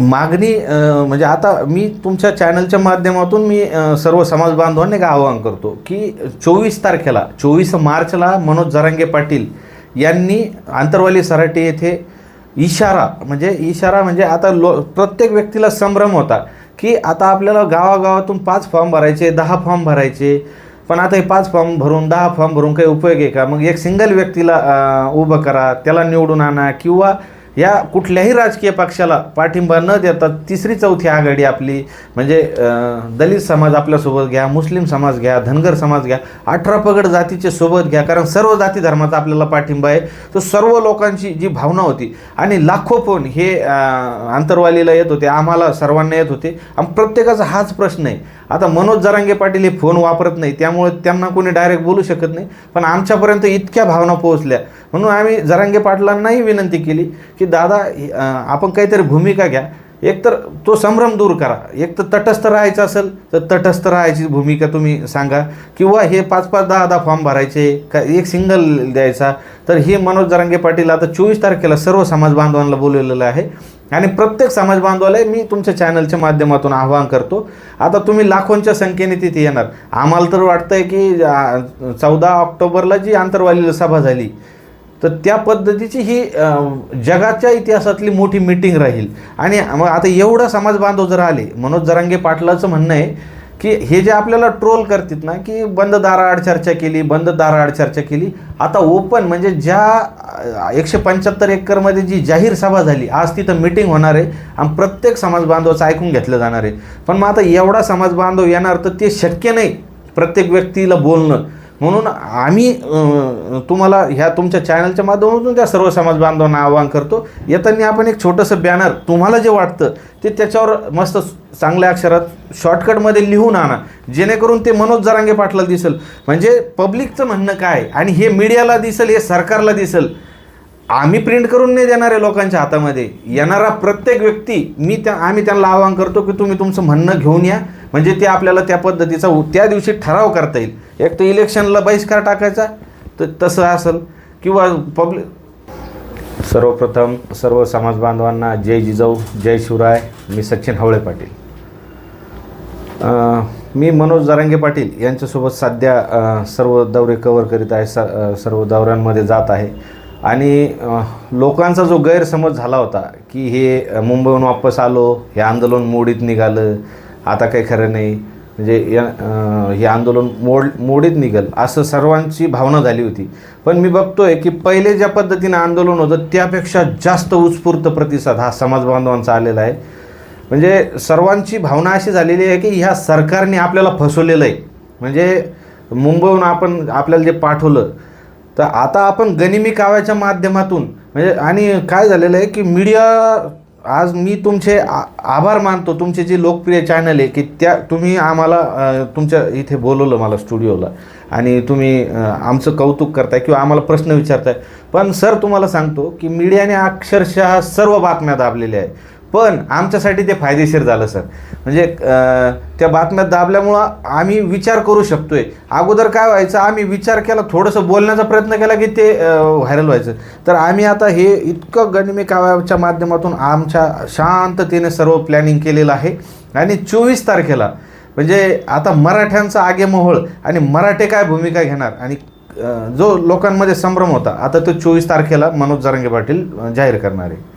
मागणी म्हणजे आता मी तुमच्या चॅनलच्या माध्यमातून मी सर्व समाज बांधवांनी एक आवाहन करतो की चोवीस तारखेला चोवीस मार्चला मनोज जरांगे पाटील यांनी आंतरवाली सराटी येथे इशारा म्हणजे इशारा म्हणजे आता लो प्रत्येक व्यक्तीला संभ्रम होता की आता आपल्याला गावागावातून पाच फॉर्म भरायचे दहा फॉर्म भरायचे पण आता हे पाच फॉर्म भरून दहा फॉर्म भरून काही उपयोग आहे का? मग एक सिंगल व्यक्तीला उभं करा त्याला निवडून आणा किंवा या कुठल्याही राजकीय पक्षाला पाठिंबा न देता तिसरी चौथी आघाडी आपली म्हणजे दलित समाज आपल्यासोबत घ्या मुस्लिम समाज घ्या धनगर समाज घ्या अठरा पगड जातीचे सोबत घ्या कारण सर्व जाती धर्माचा आपल्याला पाठिंबा आहे. तर सर्व लोकांची जी भावना होती आणि लाखो फोन हे आंतरवालीला येत होते आम्हाला सर्वांना येत होते. आणि प्रत्येकाचा हाच प्रश्न आहे. आता मनोज जरांगे पाटील हे फोन वापरत नाही त्यामुळे त्यांना कोणी डायरेक्ट बोलू शकत नाही. पण आमच्यापर्यंत इतक्या भावना पोहोचल्या. म्हणून आम्ही जरांगे पाटलांनाही विनंती केली की दादा आपण काहीतरी भूमिका घ्या. एकतर तो संभ्रम दूर करा. एक तर तटस्थ राहायचं असेल तर तटस्थ राहायची भूमिका तुम्ही सांगा. किंवा हे पाच पाच दहा दहा फॉर्म भरायचे का एक सिंगल द्यायचा. तर हे मनोज जरांगे पाटील आता चोवीस तारखेला सर्व समाज बांधवांना बोलवलेलं आहे. आणि प्रत्येक समाज बांधवाला मी तुमच्या चॅनलच्या माध्यमातून आवाहन करतो. आता तुम्ही लाखोंच्या संख्येने तिथे येणार. आम्हाला तर वाटतंय की चौदा ऑक्टोबरला जी आंतरवालीला सभा झाली तर त्या पद्धतीची ही जगाच्या इतिहासातली मोठी मीटिंग राहील. आणि मग आता एवढा समाज बांधव जर आले मनोज जरांगे पाटलाचं म्हणणं आहे की हे जे आपल्याला ट्रोल करतात ना की बंद दाराआड चर्चा केली बंद दाराआड चर्चा केली आता ओपन म्हणजे ज्या एकशे पंच्याहत्तर एकरमध्ये जी जाहीर सभा झाली आज तिथं मिटिंग होणार आहे आणि प्रत्येक समाज बांधवाचं ऐकून घेतलं जाणार आहे. पण मग आता एवढा समाज बांधव येणार तर ते शक्य नाही प्रत्येक व्यक्तीला बोलणं. म्हणून आम्ही तुम्हाला ह्या तुमच्या चॅनलच्या माध्यमातून त्या सर्व समाज बांधवांना आवाहन करतो. येताना आपण एक छोटंसं बॅनर तुम्हाला जे वाटतं ते त्याच्यावर मस्त चांगल्या अक्षरात शॉर्टकटमध्ये लिहून आणा. जेणेकरून ते मनोज जरांगे पाटला दिसेल. म्हणजे पब्लिकचं म्हणणं काय? आणि हे मीडियाला दिसेल हे सरकारला दिसेल. आम्ही प्रिंट करून नाही देणार आहे लोकांच्या हातामध्ये. येणारा प्रत्येक व्यक्ती मी त्या आम्ही त्यांना आवाहन करतो की तुम्ही तुमचं म्हणणं घेऊन या. म्हणजे ते आपल्याला त्या पद्धतीचा त्या दिवशी ठराव करता येईल. एक तर इलेक्शनला बहिष्कार टाकायचा तर तसं असेल. किंवा पब्लिक सर्वप्रथम सर्व समाज बांधवांना जय जिजाऊ जय शिवराय मी सचिन हवळे पाटील. मी मनोज जरांगे पाटील यांच्यासोबत सध्या सर्व दौरे कवर करीत आहे स सर्व दौऱ्यांमध्ये जात आहे. आणि लोकांचा जो गैरसमज झाला होता की हे मुंबईहून वापस आलो हे आंदोलन मोडीत निघालं आता काही खरं नाही म्हणजे या हे आंदोलन मोड मोडीत निघल असं सर्वांची भावना झाली होती. पण मी बघतोय की पहिले ज्या पद्धतीनं आंदोलन होतं त्यापेक्षा जास्त उत्स्फूर्त प्रतिसाद हा समाजबांधवांचा आलेला आहे. म्हणजे सर्वांची भावना अशी झालेली आहे की ह्या सरकारने आपल्याला फसवलेलं आहे. म्हणजे मुंबईहून आपण आपल्याला जे पाठवलं तर आता आपण गनिमी काव्याच्या माध्यमातून म्हणजे आणि काय झालेलं आहे की मीडिया आज मी तुमचे आ आभार मानतो तुमचे जे लोकप्रिय चॅनल आहे की त्या तुम्ही आम्हाला तुमच्या इथे बोलवलं मला स्टुडिओला आणि तुम्ही आमचं कौतुक करताय किंवा आम्हाला प्रश्न विचारताय. पण सर तुम्हाला सांगतो की मीडियाने अक्षरशः सर्व बातम्या दाबलेल्या आहे पण आमच्यासाठी ते फायदेशीर झालं सर. म्हणजे त्या बातम्या दाबल्यामुळं आम्ही विचार करू शकतोय. अगोदर काय व्हायचं आम्ही विचार केला थोडंसं बोलण्याचा प्रयत्न केला की ते व्हायरल व्हायचं. तर आम्ही आता हे इतकं गणिमी काव्याच्या माध्यमातून आमच्या शांततेने सर्व प्लॅनिंग केलेलं आहे. आणि चोवीस तारखेला म्हणजे आता मराठ्यांचा आगेमोहोळ आणि मराठे काय भूमिका घेणार? आणि जो लोकांमध्ये संभ्रम होता आता तो चोवीस तारखेला मनोज जरांगे पाटील जाहीर करणार आहे.